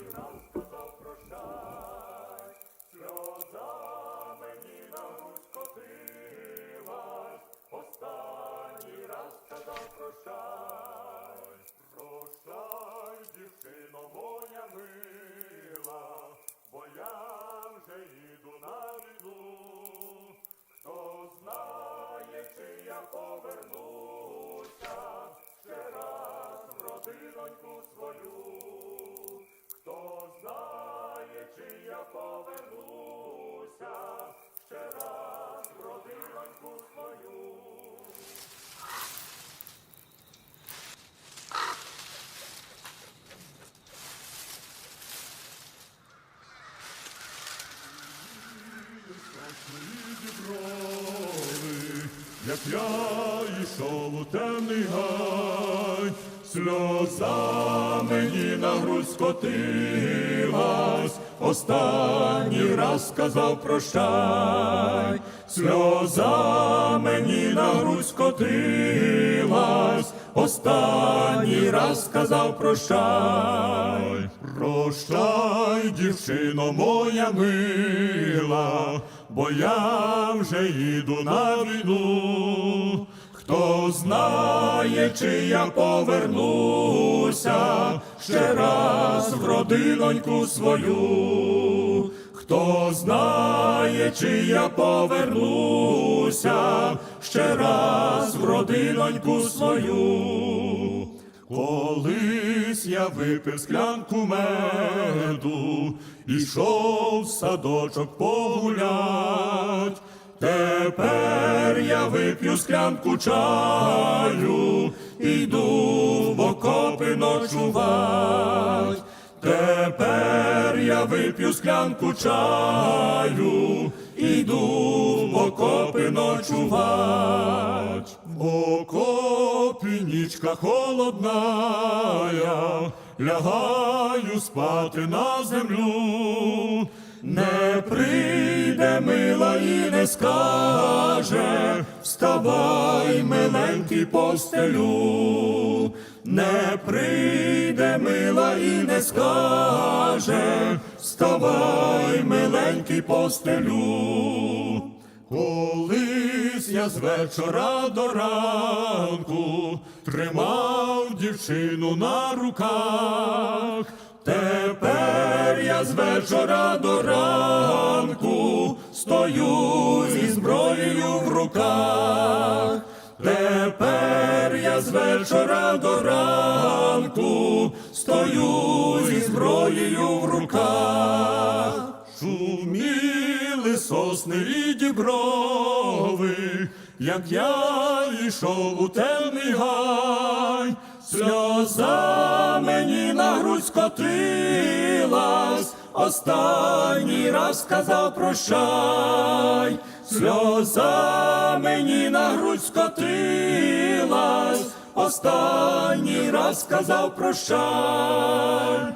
сказав прощай, сльоза мені на скотилась, останній раз сказав прощай, дівчино моя мила, бо я вже їду на війну. Хто знає, чи я повернуся ще раз в родиноньку свою. Як я йшов у темний гай, сльоза мені на грудь скотилась, останній раз сказав прощай, сльоза мені на грудь скотилась, останній раз сказав прощай, прощай, дівчино моя мила, бо я вже їду на війну. Хто знає, чи я повернуся ще раз в родиноньку свою. Хто знає, чи я повернуся ще раз в родиноньку свою. Колись я випив склянку меду, ішов в садочок погулять. Тепер я вип'ю склянку чаю, іду в окопи ночувать. Тепер я вип'ю склянку чаю, іду в окопи ночувать. Окопі нічка холодная, лягаю спати на землю. Не прийде мила і не скаже, вставай, миленький постелю. Не прийде мила і не скаже, вставай, миленький постелю. Колись я з вечора до ранку тримав дівчину на руках. Тепер я з вечора до ранку стою зі зброєю в руках. Тепер я з вечора до ранку стою зі зброєю в руках. Сосни і діброви, як я йшов у темний гай, сльоза мені на грудь скотилась, останній раз сказав прощай, сльоза мені на грудь скотилась, останній раз сказав прощай.